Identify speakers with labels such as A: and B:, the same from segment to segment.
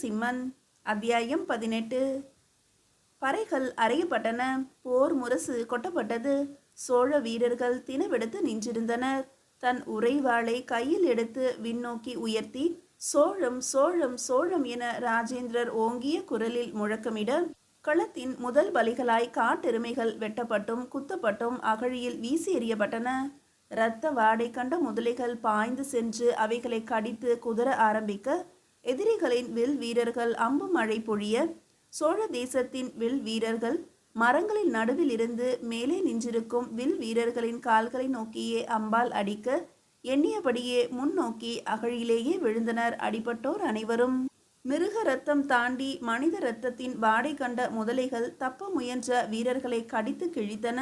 A: சிம்மன் அத்தியாயம் பதினெட்டு. பறைகள் அறையப்பட்டன. போர் முரசு கொட்டப்பட்டது. சோழ வீரர்கள் தினவெடுத்து நின்றிருந்தனர். தன் உறைவாளை கையில் எடுத்து விண்ணோக்கி உயர்த்தி சோழம் சோழம் சோழம் என ராஜேந்திரர் ஓங்கிய குரலில் முழக்கமிட களத்தின் முதல் பலிகளாய் காட்டெருமைகள் வெட்டப்பட்டும் குத்தப்பட்டும் அகழியில் வீசி எறியப்பட்டன. இரத்த வாடை கண்ட முதலைகள் பாய்ந்து சென்று அவைகளை கடித்து குதற ஆரம்பிக்க எதிரிகளின் வில் வீரர்கள் அம்பு மழை பொழிய சோழ தேசத்தின் வில் வீரர்கள் மரங்களின் நடுவில் இருந்து மேலே நின்றிருக்கும் வில் வீரர்களின் கால்களை நோக்கியே அம்பால் அடிக்க எண்ணியபடியே முன்னோக்கி அகழியிலேயே விழுந்தனர் அடிபட்டோர் அனைவரும். மிருக ரத்தம் தாண்டி மனித ரத்தத்தின் வாடை கண்ட முதலைகள் தப்ப முயன்ற வீரர்களை கடித்து கிழித்தன.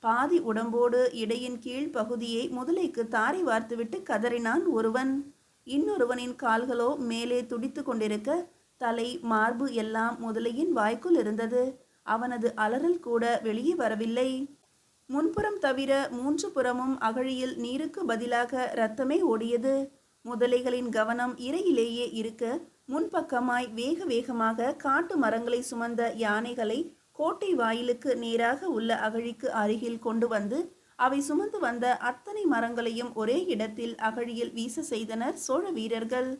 A: பாதி உடம்போடு இடையின் கீழ் பகுதியை முதலைக்கு தாரை வார்த்துவிட்டு கதறினான் ஒருவன். இன்னொருவனின் கால்களோ மேலே துடித்து கொண்டிருக்க தலை மார்பு எல்லாம் முதலையின் வாய்க்குள் இருந்தது. அவனது அலறல் கூட வெளியே வரவில்லை. முன்புறம் தவிர மூன்று புறமும் அகழியில் நீருக்கு பதிலாக இரத்தமே ஓடியது. முதலைகளின் கவனம் இறையிலேயே இருக்க முன்பக்கமாய் வேக வேகமாக காட்டு மரங்களை சுமந்த யானைகளை கோட்டை வாயிலுக்கு நேராக உள்ள அகழிக்கு அருகில் கொண்டு வந்து அவை சுமந்து வந்த அத்தனை மரங்களையும் ஒரே இடத்தில் அகழியில் வீச செய்தனர் சோழ வீரர்கள்.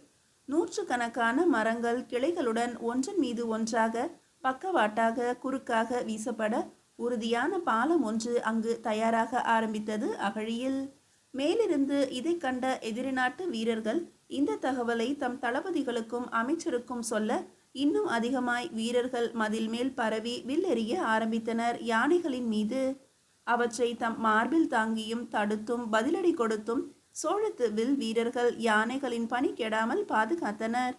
A: நூற்றுக்கணக்கான மரங்கள் கிளைகளுடன் ஒன்றன் மீது ஒன்றாக பக்கவாட்டாக குறுக்காக வீசப்பட உறுதியான பாலம் ஒன்று அங்கு தயாராக ஆரம்பித்தது அகழியில். மேலிருந்து இதை கண்ட எதிரி நாட்டு வீரர்கள் இந்த தகவலை தம் தளபதிகளுக்கும் அமைச்சருக்கும் சொல்ல இன்னும் அதிகமாய் வீரர்கள் மதில் மேல் பரவி வில்லெறிய ஆரம்பித்தனர் யானைகளின் மீது. அவற்றை தம் மார்பில் தாங்கியும் தடுத்தும் பதிலடி கொடுத்தும் சோழத்து வில் வீரர்கள் யானைகளின் பணி கெடாமல் பாதுகாத்தனர்.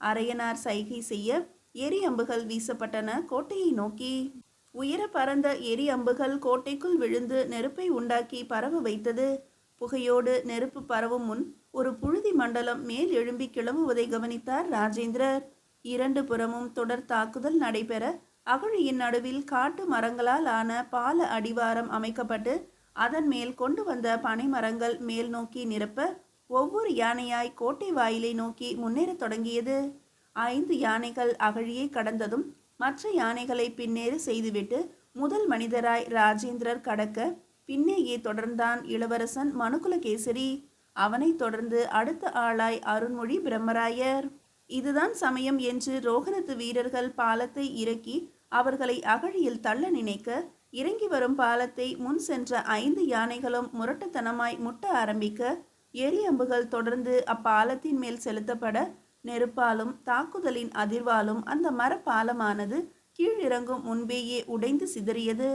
A: அரையனார் சைகை செய்ய எரி அம்புகள் வீசப்பட்டன. கோட்டையை நோக்கி உயர பறந்த எரி அம்புகள் கோட்டைக்குள் விழுந்து நெருப்பை உண்டாக்கி பரவ வைத்தது. புகையோடு நெருப்பு பரவும் முன் ஒரு புழுதி மண்டலம் மேல் எழும்பி கிளம்புவதை கவனித்தார் ராஜேந்திரர். இரண்டு புறமும் தொடர் தாக்குதல் நடைபெற அகழியின் நடுவில் காட்டு மரங்களால் ஆன பால அடிவாரம் அமைக்கப்பட்டு அதன் மேல் கொண்டு வந்த பனைமரங்கள் மேல் நோக்கி நிரப்ப ஒவ்வொரு யானையாய் கோட்டை வாயிலை நோக்கி முன்னேறத் தொடங்கியது. ஐந்து யானைகள் அகழியை கடந்ததும் மற்ற யானைகளை பின்னேறு செய்துவிட்டு முதல் மனிதராய் ராஜேந்திரர் கடக்க பின்னேயே தொடர்ந்தான் இளவரசன் மனுகுலகேசரி. அவனைத் தொடர்ந்து அடுத்த ஆளாய் அருண்மொழி பிரம்மராயர். இதுதான் சமயம் என்று ரோகணத்து வீரர்கள் பாலத்தை இறக்கி அவர்களை அகழியில் தள்ள நினைக்க இறங்கி வரும் பாலத்தை முன் சென்ற ஐந்து யானைகளும் முரட்டுத்தனமாய் முட்ட ஆரம்பிக்க எரி அம்புகள் தொடர்ந்து அப்பாலத்தின் மேல் செலுத்தப்பட நெருப்பாலும் தாக்குதலின் அதிர்வாலும் அந்த மரப்பாலமானது கீழிறங்கும் முன்பேயே உடைந்து சிதறியது.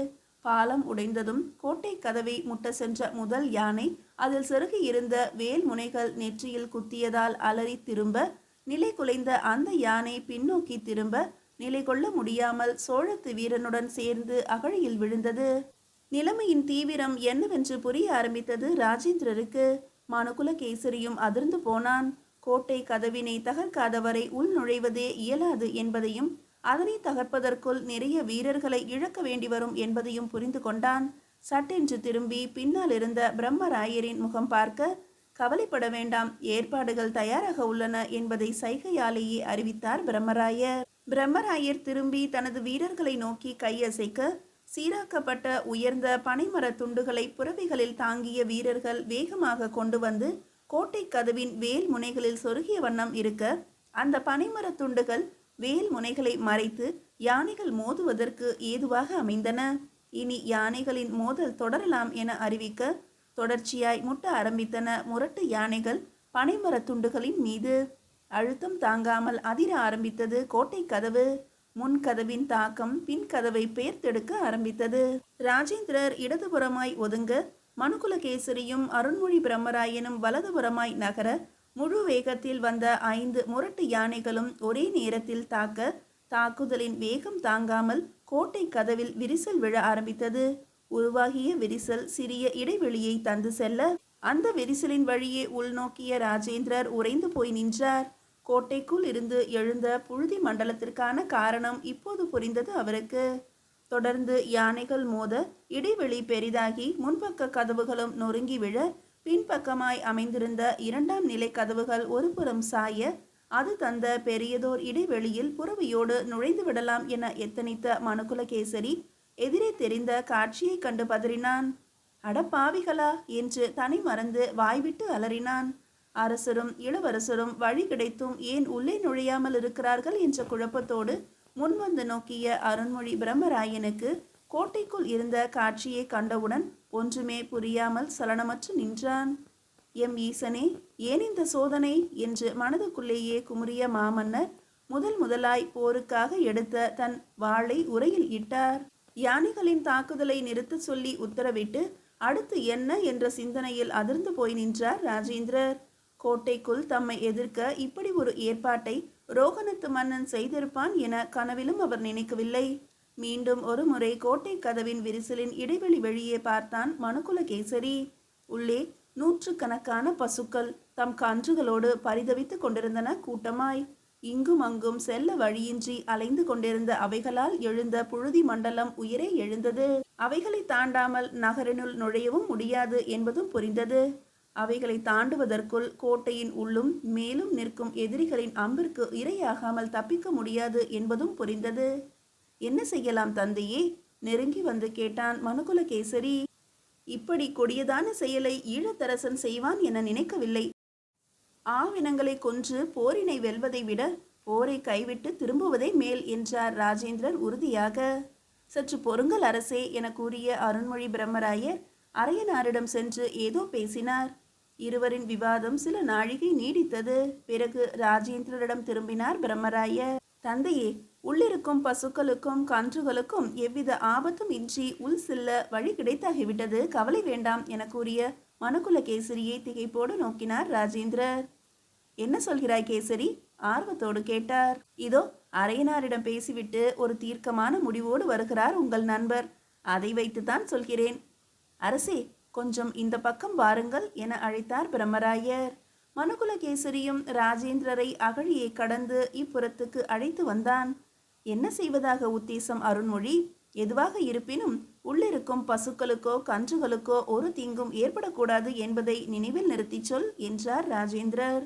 A: பாலம் உடைந்ததும் கோட்டை கதவை முட்ட சென்ற முதல் யானை அதில் செருகி இருந்த வேல் முனைகள் நெற்றியில் குத்தியதால் அலறி திரும்ப நிலை குலைந்த அந்த யானை பின்னோக்கி திரும்ப நிலை கொள்ள முடியாமல் சோழத்து வீரனுடன் சேர்ந்து அகழியில் விழுந்தது. நிலைமையின் தீவிரம் என்னவென்று புரிய ஆரம்பித்தது ராஜேந்திரருக்கு. மனுகுல கேசரியும் அதிர்ந்து போனான். கோட்டை கதவினை தகர்க்காதவரை உள் நுழைவதே இயலாது என்பதையும் அதனை தகர்ப்பதற்குள் நிறைய வீரர்களை இழக்க வேண்டி வரும் என்பதையும் புரிந்து கொண்டான். சட்டென்று திரும்பி பின்னால் இருந்த பிரம்மராயரின் முகம் பார்க்க கவலைப்பட வேண்டாம் ஏற்பாடுகள் தயாராக உள்ளன என்பதை சைகையாலேயே அறிவித்தார் பிரம்மராயர். பிரம்மராயர் திரும்பி தனது வீரர்களை நோக்கி கையசைக்க சீராக்கப்பட்ட உயர்ந்த பனைமரத் துண்டுகளை புறவிகளில் தாங்கிய வீரர்கள் வேகமாக கொண்டு வந்து கோட்டை கதவின் வேல் முனைகளில் சொருகிய வண்ணம் இருக்க அந்த பனைமரத் துண்டுகள் வேல் முனைகளை மறைத்து யானைகள் மோதுவதற்கு ஏதுவாக அமைந்தன. இனி யானைகளின் மோதல் தொடரலாம் என அறிவிக்க தொடர்ச்சியாய் முட்ட ஆரம்பித்தன முரட்டு யானைகள் பனைமரத் துண்டுகளின் மீது. அழுத்தம் தாங்காமல் அதிர ஆரம்பித்தது. கோட்டை கதவு முன் கதவின் தாக்கம் பின் கதவை பெயர்த்தெடுக்க ஆரம்பித்தது. ராஜேந்திரர் இடதுபுறமாய் ஒதுங்க மனுகுலகேசரியும் அருண்மொழி பிரம்மராயனும் வலதுபுறமாய் நகர முழு வேகத்தில் வந்த ஐந்து முரட்டு யானைகளும் ஒரே நேரத்தில் தாக்க தாக்குதலின் வேகம் தாங்காமல் கோட்டை கதவில் விரிசல் விழ ஆரம்பித்தது. உருவாகிய விரிசல் சிறிய இடைவெளியை தந்து செல்ல அந்த விரிசலின் வழியே உள்நோக்கிய ராஜேந்திரர் உறைந்து போய் நின்றார். கோட்டைக்குள் இருந்து எழுந்த புழுதி மண்டலத்திற்கான காரணம் இப்போது புரிந்தது அவருக்கு. தொடர்ந்து யானைகள் மோத இடைவெளி பெரிதாகி முன்பக்க கதவுகளும் நொறுங்கி விழ பின்பக்கமாய் அமைந்திருந்த இரண்டாம் நிலை கதவுகள் ஒருபுறம் சாய அது தந்த பெரியதோர் இடைவெளியில் புறவியோடு நுழைந்து விடலாம் என எத்தனித்த மனுகுலகேசரி எதிரே தெரிந்த காட்சியைக் கண்டு பதறினான். அட பாவிகளா! என்று தனி மறந்து வாய்விட்டு அலறினான். அரசரும் இளவரசரும் வழி கிடைத்தும் ஏன் உள்ளே நுழையாமல் இருக்கிறார்கள் என்ற குழப்பத்தோடு முன்வந்து நோக்கிய அருண்மொழி பிரம்மராயனுக்கு கோட்டைக்குள் இருந்த காட்சியை கண்டவுடன் ஒன்றுமே புரியாமல் சலனமற்று நின்றான். எம் ஈசனே ஏன் இந்த சோதனை? என்று மனதுக்குள்ளேயே குமுறிய மாமன்னர் முதல் முதலாய் போருக்காக எடுத்த தன் வாளை உரையில் இட்டார். யானைகளின் தாக்குதலை நிறுத்தச் சொல்லி உத்தரவிட்டு அடுத்து என்ன என்ற சிந்தனையில் அதிர்ந்து போய் நின்றார் ராஜேந்திரர். கோட்டைக்குள் தம்மை எதிர்க்க இப்படி ஒரு ஏற்பாட்டை ரோகணத்து மன்னன் செய்திருப்பான் என கனவிலும் அவர் நினைக்கவில்லை. மீண்டும் ஒரு முறை கோட்டை கதவின் விரிசலின் இடைவெளி வெளியே பார்த்தான் மனுகுலகேசரி. உள்ளே நூற்றுக்கணக்கான பசுக்கள் தம் கன்றுகளோடு பரிதவித்துக் கொண்டிருந்தன கூட்டமாய். இங்கும் அங்கும் செல்ல வழியின்றி அலைந்து கொண்டிருந்த அவைகளால் எழுந்த புழுதி மண்டலம் உயிரே எழுந்தது. அவைகளை தாண்டாமல் நகரினுள் நுழையவும் முடியாது என்பதும் புரிந்தது. அவைகளை தாண்டுவதற்குள் கோட்டையின் உள்ளும் மேலும் நிற்கும் எதிரிகளின் அம்பிற்கு இரையாகாமல் தப்பிக்க முடியாது என்பதும் புரிந்தது. என்ன செய்யலாம் தந்தையே? நெருங்கி வந்து கேட்டான் மனுகுலகேசரி. இப்படி கொடியதான செயலை ஈழத்தரசன் செய்வான் என நினைக்கவில்லை. ஆவினங்களை கொன்று போரினை வெல்வதை விட போரை கைவிட்டு திரும்புவதே மேல் என்றார் ராஜேந்திரர் உறுதியாக. சற்று பொருங்கல் அரசே என கூறிய அருண்மொழி பிரம்மராயர் அரையனாரிடம் சென்று ஏதோ பேசினார். இருவரின் விவாதம் சில நாழிகை நீடித்தது. பிறகு ராஜேந்திரரிடம் திரும்பினார் பிரம்மராயர். தந்தையே உள்ளிருக்கும் பசுக்களுக்கும் கன்றுகளுக்கும் எவ்வித ஆபத்தும் இன்றி உள் செல்ல வழி கிடைத்தாகிவிட்டது. கவலை வேண்டாம் என கூறிய மனுகுல கேசரியை திகைப்போடு நோக்கினார் ராஜேந்திரர். என்ன சொல்கிறாய் கேசரி? ஆர்வத்தோடு கேட்டார். இதோ அரையனாரிடம் பேசிவிட்டு ஒரு தீர்க்கமான முடிவோடு வருகிறார் உங்கள் நண்பர். அதை வைத்துத்தான் சொல்கிறேன். அரசே கொஞ்சம் இந்த பக்கம் வாருங்கள் என அழைத்தார் பிரம்மராயர். மனுகுலகேசரியும் ராஜேந்திரரை அகழியை கடந்து இப்புறத்துக்கு அழைத்து வந்தான். என்ன செய்வதாக உத்தேசம் அருண்மொழி? எதுவாக இருப்பினும் உள்ளிருக்கும் பசுக்களுக்கோ கன்றுகளுக்கோ ஒரு தீங்கும் ஏற்படக்கூடாது என்பதை நினைவில் நிறுத்திச் சொல் என்றார் ராஜேந்திரர்.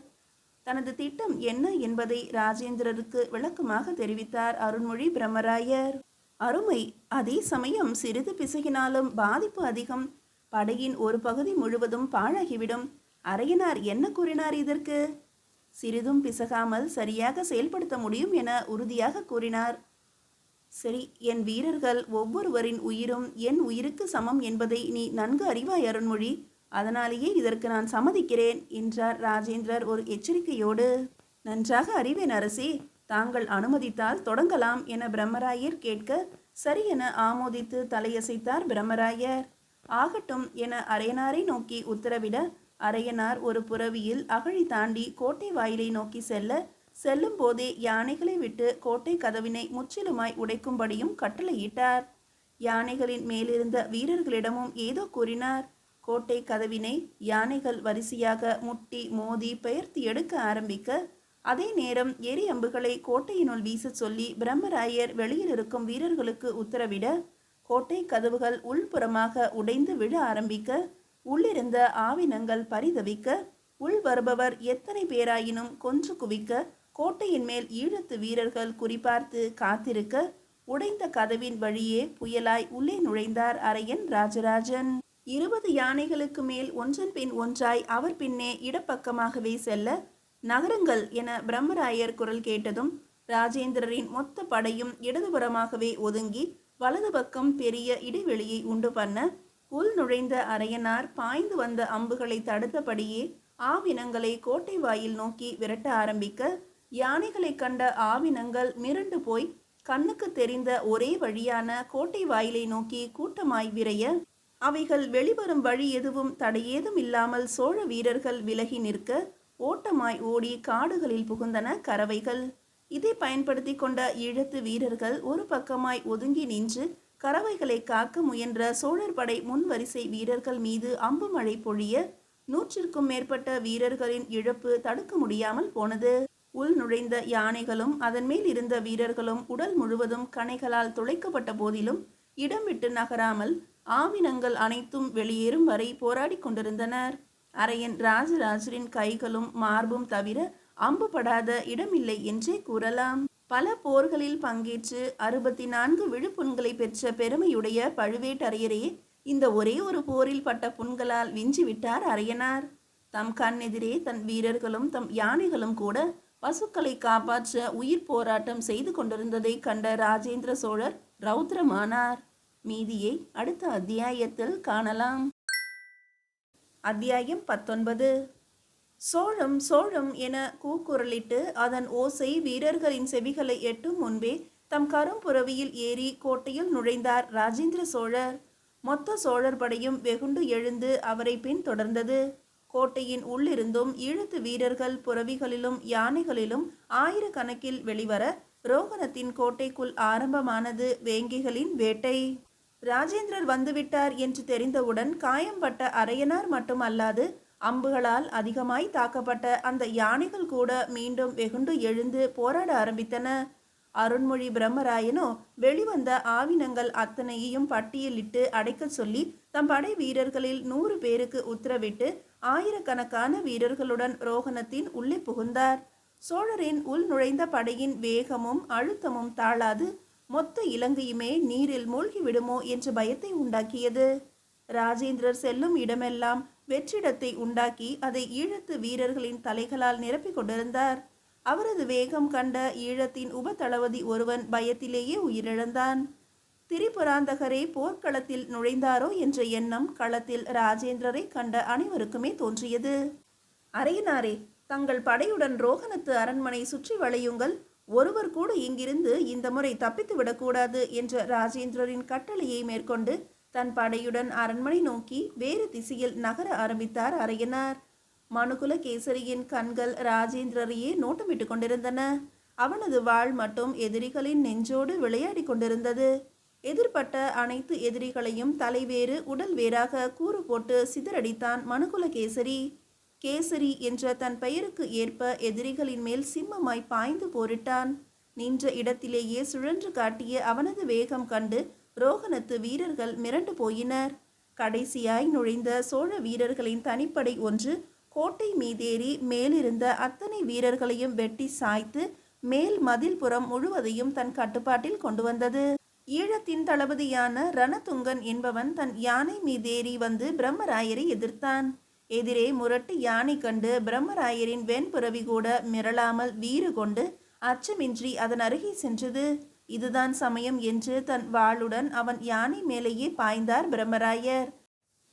A: தனது திட்டம் என்ன என்பதை ராஜேந்திரருக்கு விளக்கமாக தெரிவித்தார் அருண்மொழி பிரம்மராயர். அருமை அதே சமயம் சிறிது பிசகினாலும் பாதிப்பு அதிகம். படையின் ஒரு பகுதி முழுவதும் பாழாகிவிடும். அரையனார் என்ன கூறினார் இதற்கு? சிறிதும் பிசகாமல் சரியாக செயல்படுத்த முடியும் என உறுதியாக கூறினார். சரி என் வீரர்கள் ஒவ்வொருவரின் உயிரும் என் உயிருக்கு சமம் என்பதை நீ நன்கு அறிவாய் அருண்மொழி. அதனாலேயே இதற்கு நான் சம்மதிக்கிறேன் என்றார் ராஜேந்திரர் ஒரு எச்சரிக்கையோடு. நன்றாக அறிவேன் அரசே தாங்கள் அனுமதித்தால் தொடங்கலாம் என பிரம்மராயர் கேட்க சரி என ஆமோதித்து தலையசைத்தார் பிரம்மராயர். ஆகட்டும் என அரையனாரை நோக்கி உத்தரவிட அரையனார் ஒரு புறவியில் அகழி தாண்டி கோட்டை வாயிலை நோக்கி செல்ல செல்லும் போதே யானைகளை விட்டு கோட்டை கதவினை முற்றிலுமாய் உடைக்கும்படியும் கட்டளையிட்டார். யானைகளின் மேலிருந்த வீரர்களிடமும் ஏதோ கூறினார். கோட்டை கதவினை யானைகள் வரிசையாக முட்டி மோதி பெயர்த்து எடுக்க ஆரம்பிக்க அதே நேரம் எரி அம்புகளை கோட்டையினுள் வீசச் சொல்லி பிரம்மராயர் வெளியில் இருக்கும் வீரர்களுக்கு உத்தரவிட கோட்டை கதவுகள் உள்புறமாக உடைந்து விழ ஆரம்பிக்க உள்ளிருந்த ஆவினங்கள் பரிதவிக்க உள் வருபவர் எத்தனை பேராயினும் கொன்று குவிக்க கோட்டையின் மேல் ஈழத்து வீரர்கள் குறிபார்த்து காத்திருக்க உடைந்த கதவின் வழியே புயலாய் உள்ளே நுழைந்தார் அரையன் ராஜராஜன். இருபது யானைகளுக்கு மேல் ஒன்றன் பின் ஒன்றாய் அவர் பின்னே இடப்பக்கமாகவே செல்ல நகரங்கள் என பிரம்மராயர் குரல் கேட்டதும் ராஜேந்திரரின் மொத்த படையும் இடதுபுறமாகவே ஒதுங்கி வலது பக்கம் பெரிய இடைவெளியை உண்டு பண்ண உள் நுழைந்த அரையனார் பாய்ந்து வந்த அம்புகளை தடுத்தபடியே ஆவினங்களை கோட்டை வாயில் நோக்கி விரட்ட ஆரம்பிக்க யானைகளை கண்ட ஆவினங்கள் மிரண்டு போய் கண்ணுக்கு தெரிந்த ஒரே வழியான கோட்டை வாயிலை நோக்கி கூட்டமாய் விரைய அவைகள் வெளிவரும் வழி எதுவும் தடையேதும் இல்லாமல் சோழ வீரர்கள் விலகி நிற்க ஓட்டமாய் ஓடி காடுகளில் புகுந்தன கறவைகள். இதை பயன்படுத்தி கொண்ட ஈழத்து வீரர்கள் ஒரு பக்கமாய் ஒதுங்கி நின்று கறவைகளை காக்க முயன்ற சோழர் படை முன்வரிசை வீரர்கள் மீது அம்பு மழை பொழிய நூற்றிற்கும் மேற்பட்ட வீரர்களின் இழப்பு தடுக்க முடியாமல் போனது. உள் நுழைந்த யானைகளும் அதன் மேல் இருந்த வீரர்களும் உடல் முழுவதும் கணைகளால் துளைக்கப்பட்ட போதிலும் இடம் விட்டு நகராமல் ஆவினங்கள் அனைத்தும் வெளியேறும் வரை போராடி கொண்டிருந்தனர். அரையன் ராஜராஜரின் கைகளும் மார்பும் தவிர அம்பு படாத இடமில்லை என்றே கூறலாம். பல போர்களில் பங்கேற்று அறுபத்தி நான்கு விழுப்புண்களை பெற்ற பெருமையுடைய பழுவேட்டரையரே இந்த ஒரே ஒரு போரில் பட்ட புண்களால் விஞ்சிவிட்டார் அரையனார். தம் கண் எதிரே தன் வீரர்களும் தம் யானைகளும் கூட பசுக்களை காப்பாற்ற உயிர் போராட்டம் செய்து கொண்டிருந்ததை கண்ட ராஜேந்திர சோழர் ரௌத்ரமானார். மீதியை அடுத்த அத்தியாயத்தில் காணலாம். அத்தியாயம் பத்தொன்பது. சோழம் சோழம் என கூக்குரலிட்டு அதன் ஓசை வீரர்களின் செவிகளை எட்டும் முன்பே தம் கரும்புறவியில் ஏறி கோட்டையில் நுழைந்தார் ராஜேந்திர சோழர். மொத்த சோழர் படையும் வெகுண்டு எழுந்து அவரை பின்தொடர்ந்தது கோட்டையின் உள்ளிருந்தும் ஈழத்து வீரர்கள் புறவிகளிலும் யானைகளிலும் ஆயிரக்கணக்கில் வெளிவர ரோகணத்தின் கோட்டைக்குள் ஆரம்பமானது வேங்கிகளின் வேட்டை. ராஜேந்திரர் வந்துவிட்டார் என்று தெரிந்தவுடன் காயம்பட்ட அரையனார் மட்டுமல்லாது அம்புகளால் அதிகமாய் தாக்கப்பட்ட அந்த யானைகள் கூட மீண்டும் வெகுண்டு எழுந்து போராட ஆரம்பித்தன. அருண்மொழி பிரம்மராயனோ வெளிவந்த ஆவினங்கள் அத்தனையையும் பட்டியலிட்டு அடைக்கச் சொல்லி தம் படை வீரர்களில் நூறு பேருக்கு உத்தரவிட்டு ஆயிரக்கணக்கான வீரர்களுடன் ரோகணத்தின் உள்ளே புகுந்தார். சோழரின் உள் நுழைந்த படையின் வேகமும் அழுத்தமும் தாழாது மொத்த இலங்கையுமே நீரில் மூழ்கி விடுமோ என்ற பயத்தை உண்டாக்கியது. ராஜேந்திரர் செல்லும் இடமெல்லாம் வெற்றிடத்தை உண்டாக்கி அதை ஈழத்து வீரர்களின் தலைகளால் நிரப்பிக் கொண்டிருந்தார். அவரது வேகம் கண்ட ஈழத்தின் உபதளபதி ஒருவன் பயத்திலேயே உயிரிழந்தான். திரிபுராந்தகரே போர்க்களத்தில் நுழைந்தாரோ என்ற எண்ணம் களத்தில் ராஜேந்திரரை கண்ட அனைவருக்குமே தோன்றியது. அரையனாரே தங்கள் படையுடன் ரோகணத்து அரண்மனை சுற்றி வளையுங்கள். ஒருவர் கூட இங்கிருந்து இந்த முறை தப்பித்து விடக்கூடாது என்ற ராஜேந்திரரின் கட்டளையை மேற்கொண்டு தன் படையுடன் அரண்மனை நோக்கி வேறு திசையில் நகர ஆரம்பித்தார் அரையனார் மனுகுல கேசரியின் கண்கள் ராஜேந்திரரையே நோட்டமிட்டு கொண்டிருந்தன. அவனது வாள் மட்டும் எதிரிகளின் நெஞ்சோடு விளையாடி கொண்டிருந்தது. எதிர்பட்ட அனைத்து எதிரிகளையும் தலைவேறு உடல் வேறாக கூறு போட்டு சிதறடித்தான் மனுகுல கேசரி. கேசரி என்ற தன் பெயருக்கு ஏற்ப எதிரிகளின் மேல் சிம்மமாய் பாய்ந்து போரிட்டான். நின்ற இடத்திலேயே சுழன்று காட்டிய அவனது வேகம் கண்டு ரோகணத்து வீரர்கள் மிரண்டு போயினர். கடைசியாய் நுழைந்த சோழ வீரர்களின் தனிப்படை ஒன்று கோட்டை மீதேறி மேலிருந்த அத்தனை வீரர்களையும் வெட்டி சாய்த்து மேல் மதில் புறம் முழுவதையும் தன் கட்டுப்பாட்டில் கொண்டு வந்தது. ஈழத்தின் தளபதியான ரணதுங்கன் என்பவன் தன் யானை மீதேறி வந்து பிரம்மராயரை எதிர்த்தான். எதிரே முரட்டு யானை கண்டு பிரம்மராயரின் வெண்புறவி கூட மிரளாமல் வீறு கொண்டு அச்சமின்றி அதன் அருகே சென்றது. இதுதான் சமயம் என்று தன் வாளுடன் அவன் யானை மேலேயே பாய்ந்தார் பிரம்மராயர்.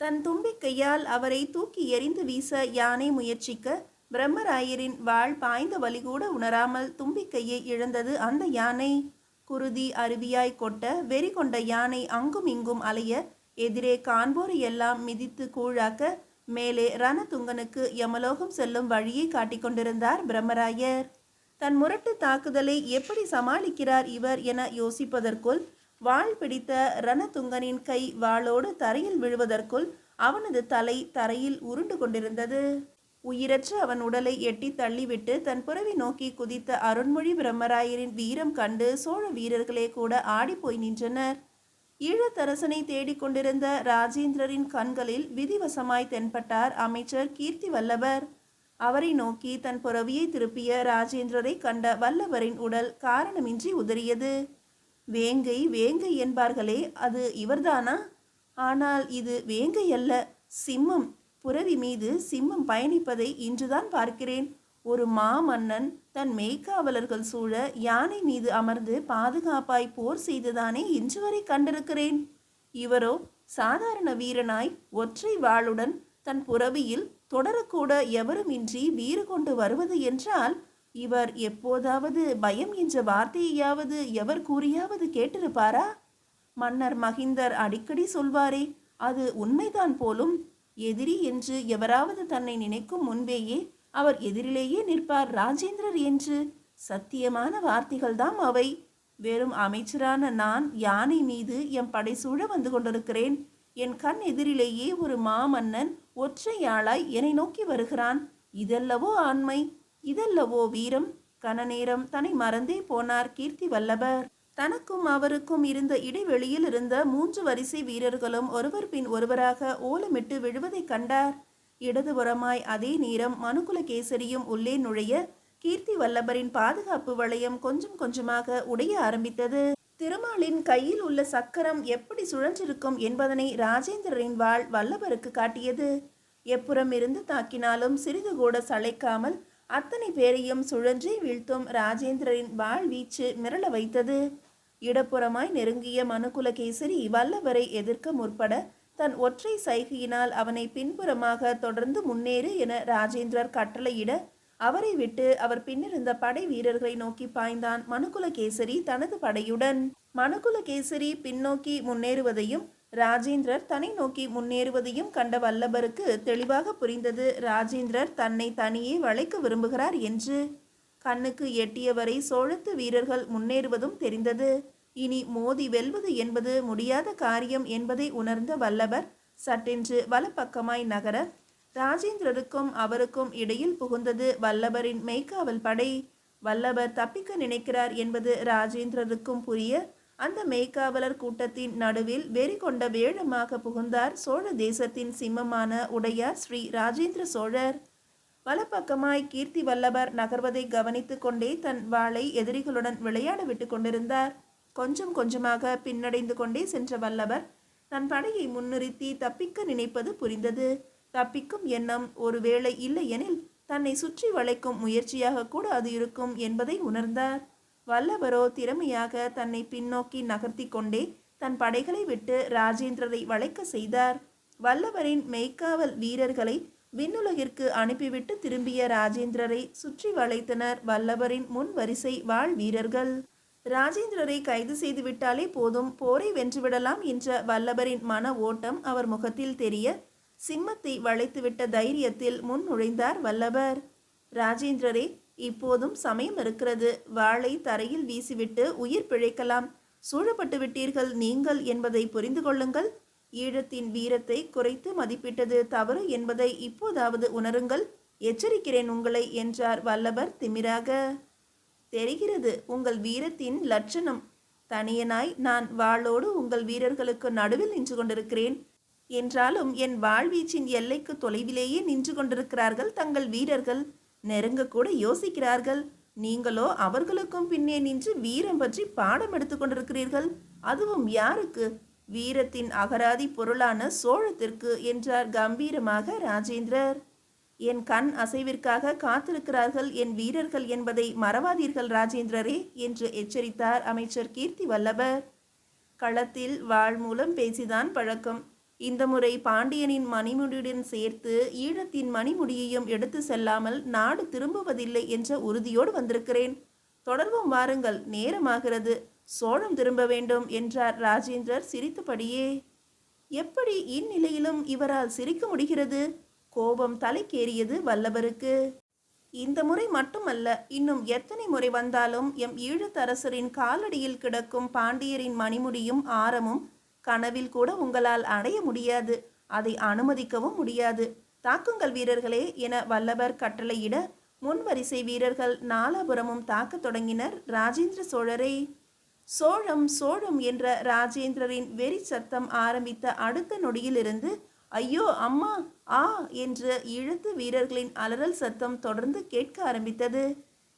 A: தன் தும்பிக்கையால் அவரை தூக்கி எறிந்து வீச யானை முயற்சிக்க பிரம்மராயரின் வாள் பாய்ந்த வழி கூட உணராமல் தும்பிக்கையை இழந்தது அந்த யானை. குருதி அருவியாய் கொட்ட வெறி கொண்ட யானை அங்கும் இங்கும் அலைய எதிரே காண்போரை எல்லாம் மிதித்து கூழாக்க மேலே ரணதுங்கனுக்கு யமலோகம் செல்லும் வழியை காட்டிக்கொண்டிருந்தார் பிரம்மராயர். தன் முரட்டு தாக்குதலை எப்படி சமாளிக்கிறார் இவர் என யோசிப்பதற்குள் வாள் பிடித்த ரணதுங்கனின் கை வாளோடு தரையில் விழுவதற்குள் அவனது தலை தரையில் உருண்டு கொண்டிருந்தது. உயிரற்று அவன் உடலை எட்டி தள்ளிவிட்டு தன் புறவி நோக்கி குதித்த அருண்மொழி பிரம்மராயரின் வீரம் கண்டு சோழ வீரர்களே கூட ஆடிப்போய் நின்றனர். ஈழத்தரசனை தேடிக்கொண்டிருந்த ராஜேந்திரரின் கண்களில் விதிவசமாய் தென்பட்டார் அமைச்சர் கீர்த்தி வல்லவர் அவரை நோக்கி தன் புறவியை திருப்பிய ராஜேந்திரரை கண்ட வல்லவரின் உடல் காரணமின்றி உதறியது. வேங்கை வேங்கை என்பார்களே அது இவர்தானா? ஆனால் இது வேங்கை அல்ல சிம்மம் புரவி மீது சிம்மம் பயணிப்பதை இன்றுதான் பார்க்கிறேன். ஒரு மாமன்னன் தன் மெய்க்காவலர்கள் சூழ யானை மீது அமர்ந்து பாதுகாப்பாய் போர் செய்துதானே இன்று வரை கண்டிருக்கிறேன். இவரோ சாதாரண வீரனாய் ஒற்றை வாளுடன் தன் புறவியில் தொடரக்கூட எவருமின்றி வீறு கொண்டு வருவது என்றால் இவர் எப்போதாவது பயம் என்ற வார்த்தையாவது எவர் கூறியாவது கேட்டிருப்பாரா? மன்னர் மகிந்தர் அடிக்கடி சொல்வாரே அது உண்மைதான் போலும். எதிரி என்று எவராவது தன்னை நினைக்கும் முன்பேயே அவர் எதிரிலேயே நிற்பார் ராஜேந்திரர் என்று சத்தியமான வார்த்தைகள்தாம் அவை. வெறும் அமைச்சரான நான் யானை மீது என் படைசூழ வந்து கொண்டிருக்கிறேன். என் கண் எதிரிலேயே ஒரு மாமன்னன் ஒற்றையாளாய் என்னை நோக்கி வருகிறான். இதல்லவோ ஆண்மை இதல்லவோ வீரம். கனநேரம் தன்னை மறந்தே போனார் கீர்த்தி வல்லபர். தனக்கும் அவருக்கும் இருந்த இடைவெளியில் இருந்த மூன்று வரிசை வீரர்களும் ஒருவர் பின் ஒருவராக ஓலமிட்டு விழுவதைக் கண்டார். இடதுபுறமாய் அதே நேரம் மனுகுல கேசரியும் உள்ளே நுழைய கீர்த்தி வல்லபரின் பாதுகாப்பு வளையம் கொஞ்சம் கொஞ்சமாக உடைய ஆரம்பித்தது. திருமாலின் கையில் உள்ள சக்கரம் எப்படி சுழன்றிருக்கும் என்பதனை ராஜேந்திரரின் வாள் வல்லவருக்கு காட்டியது. எப்புறம் இருந்து தாக்கினாலும் சிறிது கூட சளைக்காமல் அத்தனை பேரையும் சுழன்றி வீழ்த்தும் ராஜேந்திரரின் வாள் வீச்சு மிரள வைத்தது. இடப்புறமாய் நெருங்கிய மனுகுலகேசரி வல்லவரை எதிர்க்க முற்பட தன் ஒற்றை சைகையினால் அவனை பின்புறமாக தொடர்ந்து முன்னேறு என ராஜேந்திரர் கட்டளையிட அவரை விட்டு அவர் பின்னிருந்த படை வீரர்களை நோக்கி பாய்ந்தான் மனுகுலகேசரி தனது படையுடன். மனுகுலகேசரி பின்னோக்கி முன்னேறுவதையும் ராஜேந்திரர் தன்னை நோக்கி முன்னேறுவதையும் கண்ட வல்லபருக்கு தெளிவாக புரிந்தது ராஜேந்திரர் தன்னை தனியே வளைக்க விரும்புகிறார் என்று. கண்ணுக்கு எட்டியவரை சோழத்து வீரர்கள் முன்னேறுவதும் தெரிந்தது. இனி மோதி வெல்வது என்பது முடியாத காரியம் என்பதை உணர்ந்த வல்லவர் சட்டென்று வலப்பக்கமாய் நகர ராஜேந்திரருக்கும் அவருக்கும் இடையில் புகுந்தது வல்லபரின் மெய்க்காவல் படை. வல்லபர் தப்பிக்க நினைக்கிறார் என்பது ராஜேந்திரருக்கும் புரிய அந்த மெய்க்காவலர் கூட்டத்தின் நடுவில் வெறி கொண்ட வேழமாக புகுந்தார் சோழ தேசத்தின் சிம்மமான உடையார் ஸ்ரீ ராஜேந்திர சோழர். வலப்பக்கமாய் கீர்த்தி வல்லபர் நகர்வதை கவனித்து கொண்டே தன் வாளை எதிரிகளுடன் விளையாட விட்டு கொண்டிருந்தார். கொஞ்சம் கொஞ்சமாக பின்னடைந்து கொண்டே சென்ற வல்லவர் தன் படையை முன்னிறுத்தி தப்பிக்க நினைப்பது புரிந்தது. தப்பிக்கும் எண்ணம் ஒருவேளை இல்லையெனில் தன்னை சுற்றி வளைக்கும் முயற்சியாக கூட அது இருக்கும் என்பதை உணர்ந்தார். வல்லவரோ திறமையாக தன்னை பின்னோக்கி நகர்த்தி கொண்டே தன் படைகளை விட்டு ராஜேந்திரரை வளைக்க செய்தார். வல்லவரின் மெய்க்காவல் வீரர்களை விண்ணுலகிற்கு அனுப்பிவிட்டு திரும்பிய ராஜேந்திரரை சுற்றி வளைத்தனர் வல்லவரின் முன் வரிசை வாழ் வீரர்கள். ராஜேந்திரரை கைது செய்து விட்டாலே போதும் போரை வென்றுவிடலாம் என்ற வல்லவரின் மன ஓட்டம் அவர் முகத்தில் தெரிய சிம்மத்தை வளைத்துவிட்ட தைரியத்தில் முன் நுழைந்தார் வல்லவர். ராஜேந்திரரே இப்போதும் சமயம் இருக்கிறது. வாளை தரையில் வீசிவிட்டு உயிர் பிழைக்கலாம். சூழப்பட்டு விட்டீர்கள் நீங்கள் என்பதை புரிந்து கொள்ளுங்கள். ஈழத்தின் வீரத்தை குறைத்து மதிப்பிட்டது தவறு என்பதை இப்போதாவது உணருங்கள். எச்சரிக்கிறேன் உங்களை என்றார் வல்லவர் திமிராக. தெரிகிறது உங்கள் வீரத்தின் லட்சணம். தனியனாய் நான் வாளோடு உங்கள் வீரர்களுக்கு நடுவில் நின்று கொண்டிருக்கிறேன். என்றாலும் என் வாழ்வீச்சின் எல்லைக்கு தொலைவிலேயே நின்று கொண்டிருக்கிறார்கள் தங்கள் வீரர்கள். நெருங்க கூட யோசிக்கிறார்கள். நீங்களோ அவர்களுக்கும் பின்னே நின்று வீரம் பற்றி பாடம் எடுத்துக்கொண்டிருக்கிறீர்கள் அதுவும் யாருக்கு? வீரத்தின் அகராதி பொருளான சோழத்திற்கு என்றார் கம்பீரமாக ராஜேந்திரர். என் கண் அசைவிற்காக காத்திருக்கிறார்கள் என் வீரர்கள் என்பதை மறவாதீர்கள் ராஜேந்திரரே என்று எச்சரித்தார் அமைச்சர் கீர்த்தி வல்லபர். களத்தில் வாழ் மூலம் பேசிதான் பழக்கம். இந்த முறை பாண்டியனின் மணிமுடியுடன் சேர்த்து ஈழத்தின் மணிமுடியையும் எடுத்து செல்லாமல் நாடு திரும்புவதில்லை என்ற உறுதியோடு வந்திருக்கிறேன். தொடர்பும் வாருங்கள் நேரமாகிறது. சோழம் திரும்ப வேண்டும் என்றார் ராஜேந்திரர் சிரித்தபடியே. எப்படி இந்நிலையிலும் இவரால் சிரிக்க முடிகிறது? கோபம் தலைக்கேறியது வல்லவருக்கு. இந்த முறை மட்டுமல்ல இன்னும் எத்தனை முறை வந்தாலும் எம் ஈழத்தரசரின் காலடியில் கிடக்கும் பாண்டியரின் மணிமுடியும் ஆரமும் கனவில் கூட உங்களால் அடைய முடியாது. அதை அனுமதிக்கவும் முடியாது. தாக்குங்கள் வீரர்களே என வல்லவர் கட்டளையிட முன்வரிசை வீரர்கள் நாலாபுரமும் தாக்கத் தொடங்கினர் ராஜேந்திர சோழரை. சோழம் சோழம் என்ற ராஜேந்திரரின் வெறி சத்தம் ஆரம்பித்த அடுத்த நொடியிலிருந்து ஐயோ அம்மா ஆ என்று இழுத்து வீரர்களின் அலறல் சத்தம் தொடர்ந்து கேட்க ஆரம்பித்தது.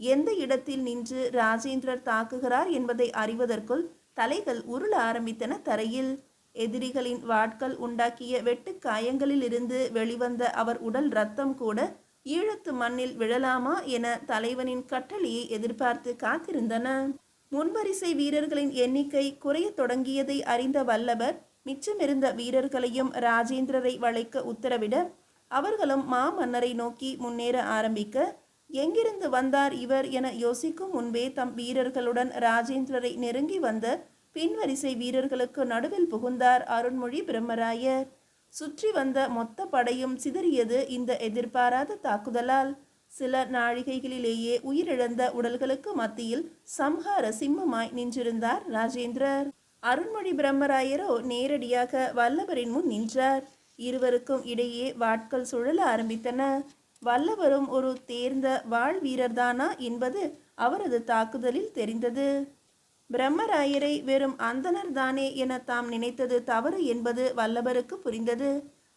A: எந்த இடத்தில் நின்று ராஜேந்திரர் தாக்குகிறார் என்பதை அறிவதற்குள் தலைகள் உருள ஆரம்பித்தன தரையில். எதிரிகளின் வாட்கள் உண்டாக்கிய வெட்டு காயங்களிலிருந்து வெளிவந்த அவர் உடல் ரத்தம் கூட ஈழத்து மண்ணில் விழலாமா என தலைவனின் கட்டளையை எதிர்பார்த்து காத்திருந்தன. முன்வரிசை வீரர்களின் எண்ணிக்கை குறைய தொடங்கியதை அறிந்த வல்லவர் மிச்சமிருந்த வீரர்களையும் ராஜேந்திரரை வளைக்க உத்தரவிட அவர்களும் மாமன்னரை நோக்கி முன்னேற ஆரம்பிக்க எங்கிருந்து வந்தார் இவர் என யோசிக்கும் முன்பே தம் வீரர்களுடன் ராஜேந்திரரை நெருங்கி வந்த பின்வரிசை வீரர்களுக்கு நடுவில் புகுந்தார் அருண்மொழி பிரம்மராயர். சுற்றி வந்த மொத்த படையும் சிதறியது இந்த எதிர்பாராத தாக்குதலால். சில நாழிகைகளிலேயே உயிரிழந்த உடல்களுக்கு மத்தியில் சம்ஹார சிம்மமாய் நின்றிருந்தார் ராஜேந்திரர். அருண்மொழி பிரம்மராயரோ நேரடியாக வல்லவரின் முன் நின்றார். இருவருக்கும் இடையே வாட்கள் சுழல ஆரம்பித்தன. வல்லவரும் ஒரு தேர்ந்த வாழ் வீரர்தானா என்பது அவரது தாக்குதலில் தெரிந்தது. பிரம்மராயரை வெறும் அந்தனர் தானே என தாம் நினைத்தது தவறு என்பது வல்லவருக்கு புரிந்தது.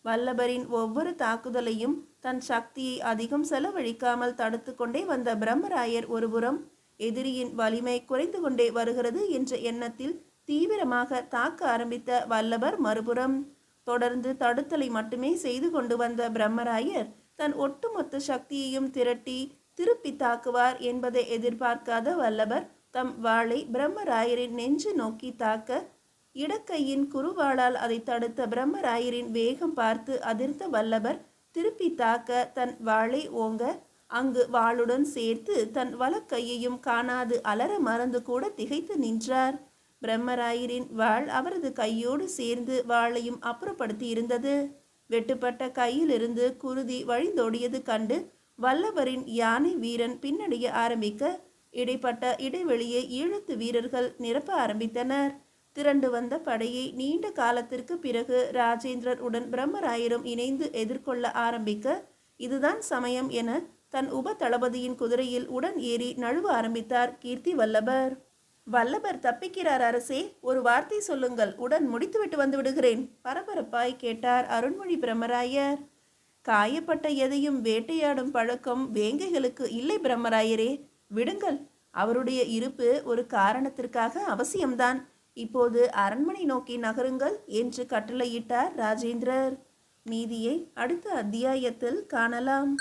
A: வல்லபரின் ஒவ்வொரு தாக்குதலையும் தன் சக்தியை அதிகம் செலவழிக்காமல் தடுத்து கொண்டே வந்த பிரம்மராயர் ஒருபுறம் எதிரியின் வலிமை குறைந்து கொண்டே வருகிறது என்ற எண்ணத்தில் தீவிரமாக தாக்க ஆரம்பித்த வல்லபர் மறுபுறம். தொடர்ந்து தடுத்தலை மட்டுமே செய்து கொண்டு வந்த பிரம்மராயர் தன் ஒட்டுமொத்த சக்தியையும் திரட்டி திருப்பி தாக்குவார் என்பதை எதிர்பார்க்காத வல்லபர் தம் வாளை பிரம்மராயரின் நெஞ்சு நோக்கி தாக்க இடக்கையின் குறுவாளால் அதை தடுத்த பிரம்மராயரின் வேகம் பார்த்து அதிர்ந்த வல்லபர் திருப்பி தாக்க தன் வாளை ஓங்க அங்கு வாளுடன் சேர்த்து தன் வலக்கையையும் காணாது அலற மறந்து கூட திகைத்து நின்றார். பிரம்மராயரின் வாள் அவரது கையோடு சேர்ந்து வாளையும் அப்புறப்படுத்தி இருந்தது வெட்டுப்பட்ட கையிலிருந்து குருதி வழிந்தோடியது கண்டு வல்லவரின் யானை வீரன் பின்னடைய ஆரம்பிக்க இடைப்பட்ட இடைவெளியை ஈழத்து வீரர்கள் நிரப்ப ஆரம்பித்தனர். திரண்டு வந்த படையை நீண்ட காலத்திற்கு பிறகு ராஜேந்திரர் உடன் பிரம்மராயரும் இணைந்து எதிர்கொள்ள ஆரம்பிக்க இதுதான் சமயம் என தன் உப தளபதியின் குதிரையில் உடன் ஏறி நழுவ ஆரம்பித்தார் கீர்த்தி வல்லபர் வல்லபர் தப்பிக்கிறார் அரசே ஒரு வார்த்தை சொல்லுங்கள் உடன் முடித்துவிட்டு வந்து விடுகிறேன் பரபரப்பாய் கேட்டார் அருண்மொழி பிரம்மராயர். காயப்பட்ட எதையும் வேட்டையாடும் பழக்கம் வேங்கைகளுக்கு இல்லை பிரம்மராயரே விடுங்கள் அவருடைய இருப்பு ஒரு காரணத்திற்காக அவசியம்தான். இப்போது அரண்மனை நோக்கி நகருங்கள் என்று கட்டளையிட்டார் ராஜேந்திரர். நீதியை அடுத்த அத்தியாயத்தில் காணலாம்.